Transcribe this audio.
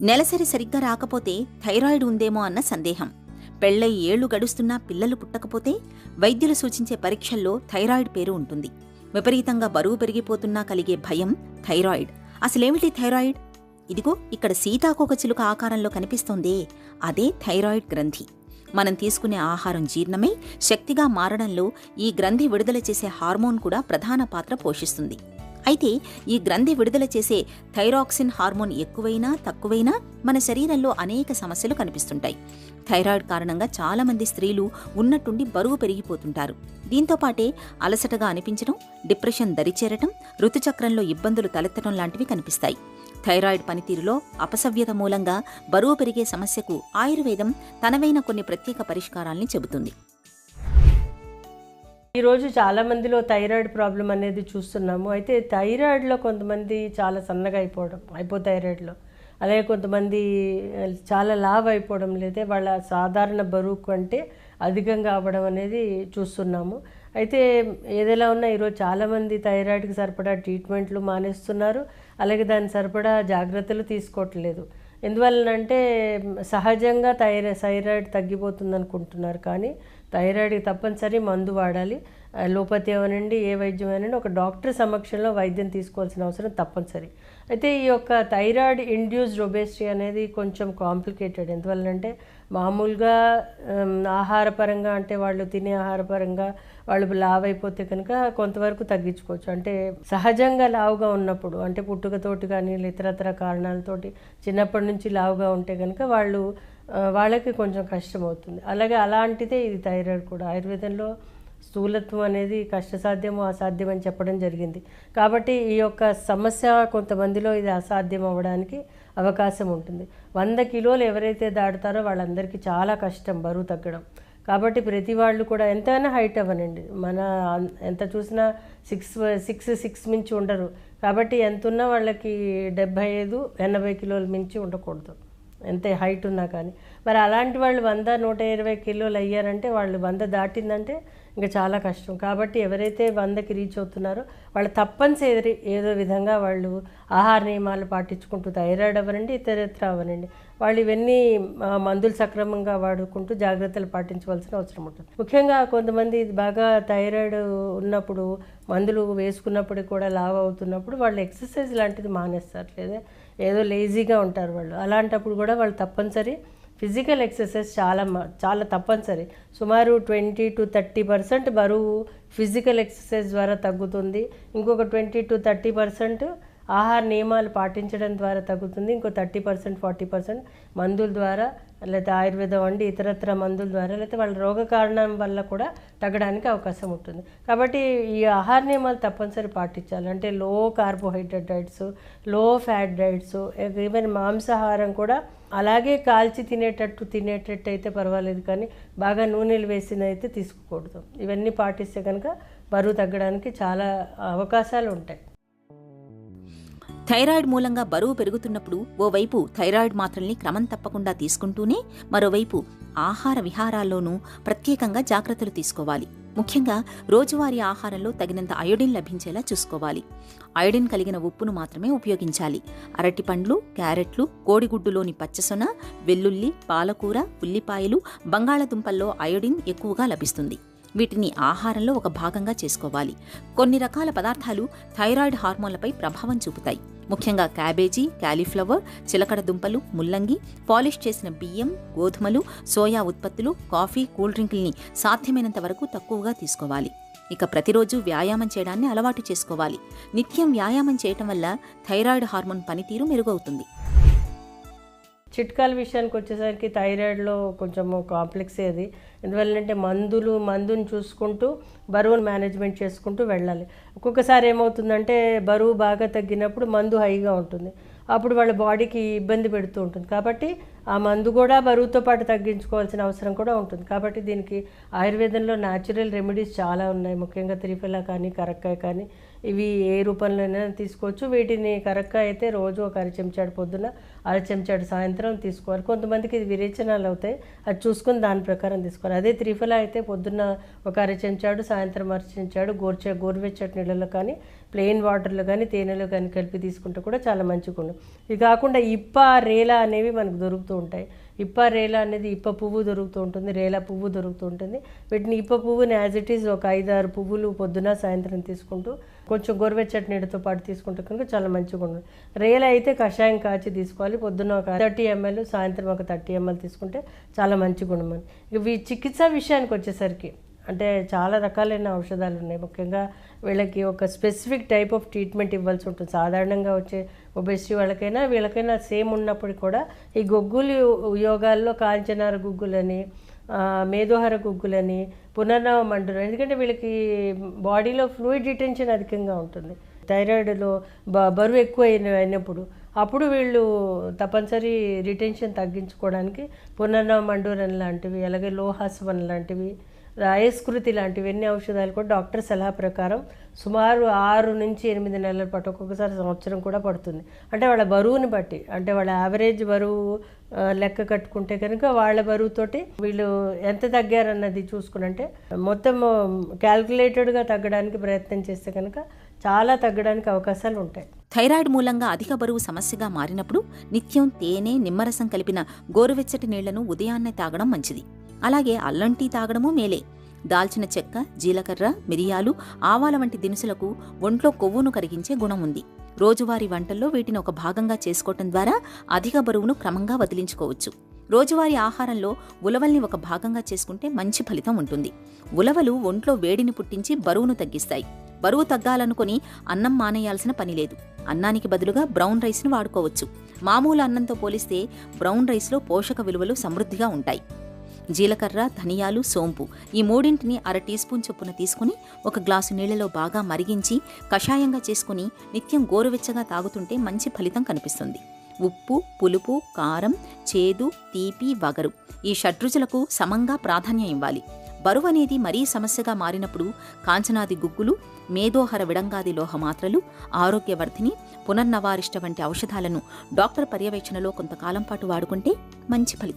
నెలసరి సరిగ్గా రాకపోతే థైరాయిడ్ ఉందేమో అన్న సందేహం. పెళ్ళై ఏళ్ళు గడుస్తున్నా పిల్లలు పుట్టకపోతే వైద్యులు సూచించే పరీక్షల్లో థైరాయిడ్ పేరు ఉంటుంది. విపరీతంగా బరువు పెరిగిపోతున్నా కలిగే భయం థైరాయిడ్. అసలేమిటి థైరాయిడ్? ఇదిగో ఇక్కడ సీతాకోక చిలుక ఆకారంలో కనిపిస్తోందే. అదే థైరాయిడ్ గ్రంథి. మనం తీసుకునే ఆహారం జీర్ణమై శక్తిగా మారడంలో ఈ గ్రంథి విడుదల చేసే హార్మోన్ కూడా ప్రధాన పాత్ర పోషిస్తుంది. అయితే ఈ గ్రంథి విడుదల చేసే థైరాక్సిన్ హార్మోన్ ఎక్కువైనా తక్కువైనా మన శరీరంలో అనేక సమస్యలు కనిపిస్తుంటాయి. థైరాయిడ్ కారణంగా చాలామంది స్త్రీలు ఉన్నట్టుండి బరువు పెరిగిపోతుంటారు. దీంతో పాటే అలసటగా అనిపించడం డిప్రెషన్ దరిచేరటం ఋతుచక్రంలో ఇబ్బందులు తలెత్తడం లాంటివి కనిపిస్తాయి. థైరాయిడ్ పనితీరులో అపసవ్యత మూలంగా బరువు పెరిగే సమస్యకు ఆయుర్వేదం తనవైన కొన్ని ప్రత్యేక పరిష్కారాల్ని చెబుతుంది. ఈరోజు చాలా మందిలో థైరాయిడ్ ప్రాబ్లం అనేది చూస్తున్నాము. అయితే థైరాయిడ్లో కొంతమంది చాలా సన్నగా అయిపోవడం అయిపోథైరాయిడ్లో అలాగే కొంతమంది చాలా లావ్ అయిపోవడం లేదా వాళ్ళ సాధారణ బరువు కంటే అధికంగా అవ్వడం అనేది చూస్తున్నాము. అయితే ఏదైనా ఉన్నా ఈరోజు చాలామంది థైరాయిడ్కి సరిపడా ట్రీట్మెంట్లు మానేస్తున్నారు. అలాగే దాని సరిపడా జాగ్రత్తలు తీసుకోవట్లేదు. ఎందువలనంటే సహజంగా థైరా థైరాయిడ్ తగ్గిపోతుంది అనుకుంటున్నారు కానీ థైరాయిడ్కి తప్పనిసరి మందు వాడాలి. లోపతి అవనండి ఏ వైద్యం అనండి ఒక డాక్టర్ సమక్షంలో వైద్యం తీసుకోవాల్సిన అవసరం తప్పనిసరి. అయితే ఈ యొక్క థైరాయిడ్ ఇండ్యూస్డ్ ఒబేసిటీ అనేది కొంచెం కాంప్లికేటెడ్ ఎందువల్లంటే మామూలుగా ఆహారపరంగా అంటే వాళ్ళు తినే ఆహారపరంగా వాళ్ళు లావ్ అయిపోతే కనుక కొంతవరకు తగ్గించుకోవచ్చు. అంటే సహజంగా లావుగా ఉన్నప్పుడు అంటే పుట్టుకతోటి కానీ ఇతరతర కారణాలతోటి చిన్నప్పటి నుంచి లావుగా ఉంటే కనుక వాళ్ళు వాళ్ళకి కొంచెం కష్టం అవుతుంది అలాగే అలాంటిదే ఇది థైరాయిడ్ కూడా. ఆయుర్వేదంలో స్థూలత్వం అనేది కష్టసాధ్యము అసాధ్యం అని చెప్పడం జరిగింది. కాబట్టి ఈ యొక్క సమస్య కొంతమందిలో ఇది అసాధ్యం అవ్వడానికి అవకాశం ఉంటుంది. వంద కిలోలు ఎవరైతే దాటుతారో వాళ్ళందరికీ చాలా కష్టం బరువు తగ్గడం. కాబట్టి ప్రతి వాళ్ళు కూడా ఎంతైనా హైట్ అవ్వనండి. మన అన్- ఎంత చూసినా సిక్స్ సిక్స్ సిక్స్ మించి ఉండరు. కాబట్టి ఎంత ఉన్నా వాళ్ళకి డెబ్భై ఐదు ఎనభై కిలోల మించి ఉండకూడదు. ఎంత హైట్ ఉన్నా కానీ. మరి అలాంటి వాళ్ళు వంద నూట ఇరవై కిలోలు అయ్యారంటే వాళ్ళు వంద దాటిందంటే ఇంకా చాలా కష్టం. కాబట్టి ఎవరైతే వందకి రీచ్ అవుతున్నారో వాళ్ళు తప్పనిసరి ఏదో విధంగా వాళ్ళు ఆహార నియమాలు పాటించుకుంటూ థైరాయిడ్ అవ్వనండి ఇతరత్ర అవ్వనండి. వాళ్ళు ఇవన్నీ మందులు సక్రమంగా వాడుకుంటూ జాగ్రత్తలు పాటించవలసిన అవసరం ఉంటుంది. ముఖ్యంగా కొంతమంది బాగా థైరాయిడ్ ఉన్నప్పుడు మందులు వేసుకున్నప్పుడు కూడా లావ్ అవుతున్నప్పుడు వాళ్ళు ఎక్సర్సైజ్ లాంటిది మానేస్తారు లేదా ఏదో లేజీగా ఉంటారు వాళ్ళు. అలాంటప్పుడు కూడా వాళ్ళు తప్పనిసరి ఫిజికల్ ఎక్సర్సైజ్ చాలా చాలా తప్పనిసరి. సుమారు ట్వంటీ టు థర్టీ పర్సెంట్ బరువు ఫిజికల్ ఎక్సర్సైజ్ ద్వారా తగ్గుతుంది. ఇంకొక ట్వంటీ టు థర్టీ పర్సెంట్ ఆహార నియమాలు పాటించడం ద్వారా తగ్గుతుంది. ఇంకో థర్టీ పర్సెంట్ ఫార్టీ పర్సెంట్ మందుల ద్వారా లేకపోతే ఆయుర్వేదం వండి ఇతరత్ర మందుల ద్వారా లేకపోతే వాళ్ళ రోగ కారణం వల్ల కూడా తగ్గడానికి అవకాశం ఉంటుంది. కాబట్టి ఈ ఆహార నియమాలు తప్పనిసరి పాటించాలి. అంటే లో కార్బోహైడ్రేట్ డైట్స్లో ఫ్యాట్ డైట్స్ ఈవెన్ మాంసాహారం కూడా అలాగే కాల్చి తినేటట్టు తినేటట్టు అయితే పర్వాలేదు. కానీ బాగా నూనెలు వేసిన అయితే తీసుకోకూడదు. ఇవన్నీ పాటిస్తే కనుక బరువు తగ్గడానికి చాలా అవకాశాలు ఉంటాయి. థైరాయిడ్ మూలంగా బరువు పెరుగుతున్నప్పుడు ఓవైపు థైరాయిడ్ మాత్రల్ని క్రమం తప్పకుండా తీసుకుంటూనే మరోవైపు ఆహార విహారాల్లోనూ ప్రత్యేకంగా జాగ్రత్తలు తీసుకోవాలి. ముఖ్యంగా రోజువారీ ఆహారంలో తగినంత అయోడిన్ లభించేలా చూసుకోవాలి. అయోడిన్ కలిగిన ఉప్పును మాత్రమే ఉపయోగించాలి. అరటిపండ్లు క్యారెట్లు కోడిగుడ్డులోని పచ్చసొన వెల్లుల్లి పాలకూర ఉల్లిపాయలు బంగాళదుంపల్లో అయోడిన్ ఎక్కువగా లభిస్తుంది. వీటిని ఆహారంలో ఒక భాగంగా చేసుకోవాలి. కొన్ని రకాల పదార్థాలు థైరాయిడ్ హార్మోన్లపై ప్రభావం చూపుతాయి. ముఖ్యంగా క్యాబేజీ క్యాలీఫ్లవర్ చిలకడ దుంపలు ముల్లంగి పాలిష్ చేసిన బియ్యం గోధుమలు సోయా ఉత్పత్తులు కాఫీ కూల్ డ్రింకుల్ని సాధ్యమైనంత వరకు తక్కువగా తీసుకోవాలి. ఇక ప్రతిరోజు వ్యాయామం చేయడాన్ని అలవాటు చేసుకోవాలి. నిత్యం వ్యాయామం చేయటం వల్ల థైరాయిడ్ హార్మోన్ పనితీరు మెరుగవుతుంది. చిట్కాల విషయానికి వచ్చేసరికి థైరాయిడ్లో కొంచెము కాంప్లెక్స్ అది. ఎందువల్లంటే మందులు మందుని చూసుకుంటూ బరువును మేనేజ్మెంట్ చేసుకుంటూ వెళ్ళాలి. ఒక్కొక్కసారి ఏమవుతుందంటే బరువు బాగా తగ్గినప్పుడు మందు హైగా ఉంటుంది. అప్పుడు వాళ్ళ బాడీకి ఇబ్బంది పెడుతూ ఉంటుంది. కాబట్టి ఆ మందు కూడా బరువుతో పాటు తగ్గించుకోవాల్సిన అవసరం కూడా ఉంటుంది. కాబట్టి దీనికి ఆయుర్వేదంలో న్యాచురల్ రెమెడీస్ చాలా ఉన్నాయి. ముఖ్యంగా త్రిఫల కానీ కరక్కాయ కానీ ఇవి ఏ రూపంలోనైనా తీసుకోవచ్చు. వీటిని కరెక్ట్గా అయితే రోజు ఒక అర చెంచాడు పొద్దున అర చెంచాడు సాయంత్రం తీసుకోవాలి. కొంతమందికి ఇది విరేచనాలు అవుతాయి. అది చూసుకొని దాని ప్రకారం తీసుకోవాలి. అదే త్రిఫల అయితే పొద్దున్న ఒక అర చెంచాడు సాయంత్రం అర చెంచాడు గోరువెచ్చటి నీళ్ళలో కానీ ప్లెయిన్ వాటర్లో కానీ తేనెలో కానీ కలిపి తీసుకుంటే కూడా చాలా మంచిగా ఉండదు ఇది కాకుండా ఇప్ప రేల అనేవి మనకు దొరుకుతూ ఉంటాయి. ఇప్ప రేల అనేది ఇప్ప పువ్వు దొరుకుతూ ఉంటుంది రేల పువ్వు దొరుకుతూ ఉంటుంది. వీటిని ఇప్ప పువ్వుని యాజ్ ఇట్ ఈజ్ ఒక ఐదు ఆరు పువ్వులు పొద్దున సాయంత్రం తీసుకుంటూ కొంచెం గోరువెచ్చటి నీటితో పాటు తీసుకుంటే కనుక చాలా మంచిగా ఉంటుంది. రేల అయితే కషాయం కాచి తీసుకోవాలి. పొద్దున్న ఒక థర్టీ ఎంఎల్ సాయంత్రం ఒక థర్టీ ఎంఎల్ తీసుకుంటే చాలా మంచిగా ఉండమని ఇక ఈ చికిత్స విషయానికి వచ్చేసరికి అంటే చాలా రకాలైన ఔషధాలు ఉన్నాయి. ముఖ్యంగా వీళ్ళకి ఒక స్పెసిఫిక్ టైప్ ఆఫ్ ట్రీట్మెంట్ ఇవ్వాల్సి ఉంటుంది. సాధారణంగా వచ్చే ఒబెసిటీ వాళ్ళకైనా వీళ్ళకైనా సేమ్ ఉన్నప్పుడు కూడా ఈ గొగ్గులు యోగాల్లో కాంచనార గుగ్గులని మేధోహర గుగ్గులని పునర్నవ అంటారు. ఎందుకంటే వీళ్ళకి బాడీలో ఫ్లూయిడ్ రిటెన్షన్ అధికంగా ఉంటుంది. థైరాయిడ్లో బ బరువు ఎక్కువ అయినప్పుడు అప్పుడు వీళ్ళు తప్పనిసరి రిటెన్షన్ తగ్గించుకోవడానికి పునర్నవ మండూరం లాంటివి అలాగే లోహాసవన్ లాంటివి రాయస్కృతి లాంటివి ఎన్ని ఔషధాలు కూడా డాక్టర్ సలహా ప్రకారం సుమారు ఆరు నుంచి ఎనిమిది నెలల పాటు ఒక్కొక్కసారి సంవత్సరం కూడా పడుతుంది. అంటే వాళ్ళ బరువుని బట్టి అంటే వాళ్ళ యావరేజ్ బరువు లెక్క కట్టుకుంటే కనుక వాళ్ళ బరువుతోటి వీళ్ళు ఎంత తగ్గారన్నది చూసుకునంటే మొత్తం క్యాల్కులేటెడ్గా తగ్గడానికి ప్రయత్నం చేస్తే కనుక చాలా తగ్గడానికి అవకాశాలు ఉంటాయి. థైరాయిడ్ మూలంగా అధిక బరువు సమస్యగా మారినప్పుడు నిత్యం తేనె నిమ్మరసం కలిపిన గోరువెచ్చటి నీళ్ళను ఉదయాన్నే తాగడం మంచిది. అలాగే అల్లం టీ తాగడమూ మేలే. దాల్చిన చెక్క జీలకర్ర మిరియాలు ఆవాల వంటి దినుసులకు ఒంట్లో కొవ్వును కరిగించే గుణం ఉంది. రోజువారీ వంటల్లో వీటిని ఒక భాగంగా చేసుకోవటం ద్వారా అధిక బరువును క్రమంగా వదిలించుకోవచ్చు. రోజువారీ ఆహారంలో ఉలవల్ని ఒక భాగంగా చేసుకుంటే మంచి ఫలితం ఉంటుంది. ఉలవలు ఒంట్లో వేడిని పుట్టించి బరువును తగ్గిస్తాయి. బరువు తగ్గాలనుకుని అన్నం మానేయాల్సిన పని లేదు. అన్నానికి బదులుగా బ్రౌన్ రైస్ను వాడుకోవచ్చు. మామూలు అన్నంతో పోలిస్తే బ్రౌన్ రైస్లో పోషక విలువలు సమృద్ధిగా ఉంటాయి. జీలకర్ర ధనియాలు సోంపు. ఈ మూడింటిని అర టీ స్పూన్ చొప్పున తీసుకుని ఒక గ్లాసు నీళ్ళలో బాగా మరిగించి కషాయంగా చేసుకుని నిత్యం గోరువెచ్చగా తాగుతుంటే మంచి ఫలితం కనిపిస్తుంది. ఉప్పు పులుపు కారం చేదు తీపి వగరు ఈ షడ్రుచులకు సమంగా ప్రాధాన్యం ఇవ్వాలి. బరువు అనేది మరీ సమస్యగా మారినప్పుడు కాంచనాది గుగ్గులు మేధోహర విడంగాది లోహమాత్రలు ఆరోగ్యవర్ధిని పునర్నవారిష్ట వంటి ఔషధాలను డాక్టర్ పర్యవేక్షణలో కొంతకాలం పాటు వాడుకుంటే మంచి ఫలితం